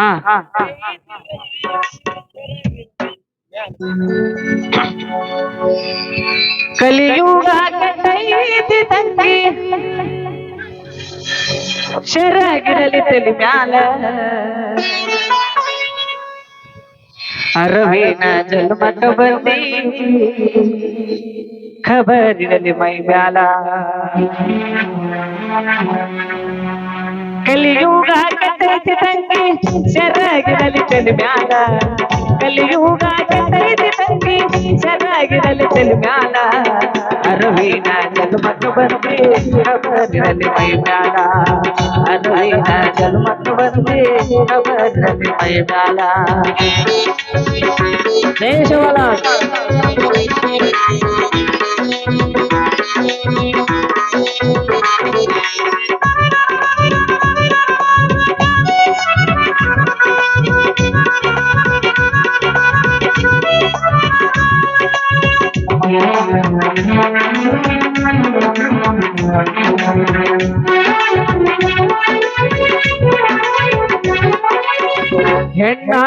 ಹಾ ಕಲಿಯುಗ ಕಟ್ಟೈತಿ ತಂಗಿ ಶರಗಿರಲಿ ತಲೆ ಮ್ಯಾಲ ಅರವಿನ ಜನ್ಮಕ ಬಂದಿ ಖಬರಿರಲಿ ಮೈ ಮ್ಯಾಲ ಕಲಿಯುಗ ಕಟ್ಟೈತಿ ತಂಗಿ, ಶರಗಿರಲಿ ತಲೆ ಮ್ಯಾಲ. ಕಲಿಯುಗ ಕಟ್ಟೈತಿ ತಂಗಿ, ಶರಗಿರಲಿ ತಲೆ ಮ್ಯಾಲ. ಅರವಿನ ಜನ್ಮಕ ಬಂದೆ ಖಬರಿರಲಿ ಮೈ ಮ್ಯಾಲ ಅರವಿನ ಜನ್ಮಕ ಬಂದೆ ಖಬರಿರಲಿ ಮೈ ಮ್ಯಾಲ ದೇಶವಲ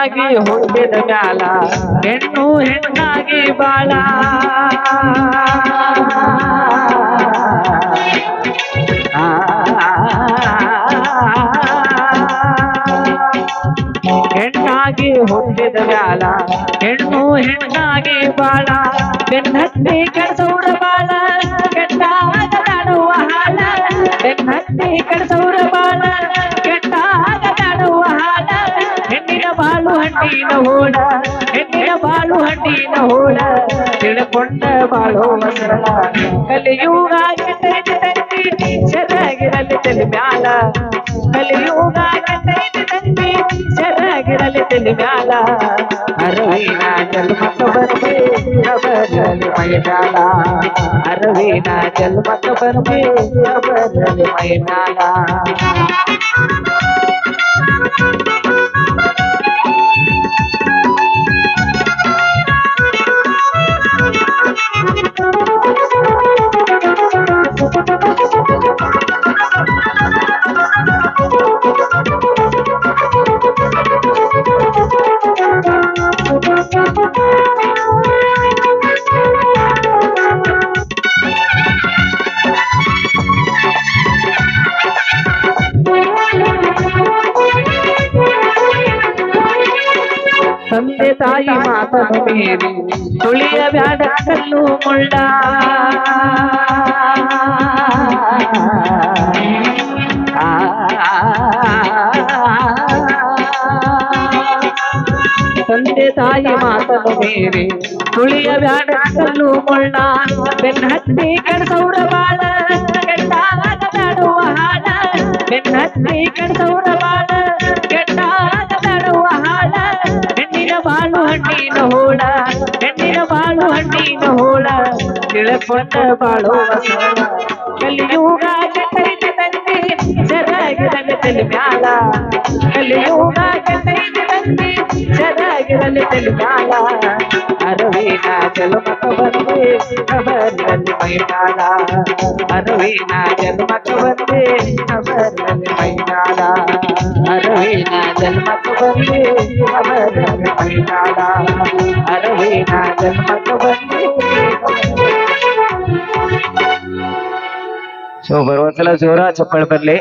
ಹೆಣ್ಣಾಗಿ ಹುಟ್ಟಿದ ಮ್ಯಾಲ ಹೆಣ್ಣು ಹೆಣ್ಣಾಗಿ ಬಾಳ ಹೆಣ್ಣಾಗಿ ಹುಟ್ಟಿದ ಮ್ಯಾಲ ಹೆಣ್ಣು ಹೆಣ್ಣಾಗಿ ಬಾಳ ಬೆನ್ನತ್ತಿ ಕಡಸೌರ ಬಾಳ ಕೆಟ್ಟಾಗ ನಾಡುವ ಹಾಲ ಬೆನ್ನತ್ತಿ ಕಡಸೌರ ಹೋಡ ಹೆಣ್ಣಿನ ಬಾಳು ಹಣ್ಣಿನ ಹೋಡ ತಿಳ್ಕೊಂಡ ಬಾಳು ಮಸರಳ ಕಲಿಯುಗ ಚೆನ್ನಾಗಿರಲಿ ತಲೆ ಮ್ಯಾಲ. ಕಲಿಯುಗ ಚೆನ್ನಾಗಿರಲಿ ತಲೆ ಮ್ಯಾಲ. ಅರವಿನ ಜನ್ಮಕ್ಕ ಬರ್ಬೇ ಬರಲಿ ಮೈ ಮ್ಯಾಲ ಅರವಿನ ಜನ್ಮಕ್ಕ ಬರ್ಬೇ ಬರಲಿ ಮೈ ತಂದೆ ತಾಯಿ ಮಾತನು ತುಳಿಯ ಬ್ಯಾಡ ಕಲ್ಲು ಮುಳ್ಳ. ತಂದೆ ತಾಯಿ ಮಾತನು ಮೀರಿ ತುಳಿಯ ಬ್ಯಾಡ ಕಲ್ಲು ಮುಳ್ಳ. ಬೆನ್ನತ್ತಿ ಕಣಸೌರ ಬಾಳ ಕೆಟ್ಟಾಗ ಹಾಳ ಬೆನ್ನತ್ತಿ ಕಣಸೌರ ಬಾಳ ಹಣ್ಣಿನ ಹೋಳ ಹೆಣ್ಣಿನ ಬಾಳು ಹಣ್ಣಿನ ಹೋಳ ತಿಳ್ಕೊಂಡ ಬಾಳು ಬಸವ ಕಲಿಯುಗ ಕೆಟ್ಟೈತಿ ತಂದೆ ಚೆನ್ನಾಗಿರಲಿ ತಲೆ ಮ್ಯಾಲ ಕಲಿಯುಗ ಕೆಟ್ಟೈತಿ ತಂದೆ ಚೆನ್ನಾಗಿರಲಿ ತಲೆ ಮ್ಯಾಲ ಅರವಿನ ಜನ್ಮಕ ಬಂದೆ ಖಬರಿರಲಿ ಮೈನಾಳ ಅರವಿನ ಜನ್ಮಕ ಬಂದೆ ಖಬರಿರಲಿ ಮೈನಾಳ ಅರವಿನ ಜನ್ಮಕ ಬಂದೆ ಖಬರಿರಲಿ सो बरोबर चला जोरा चप्पल पडले.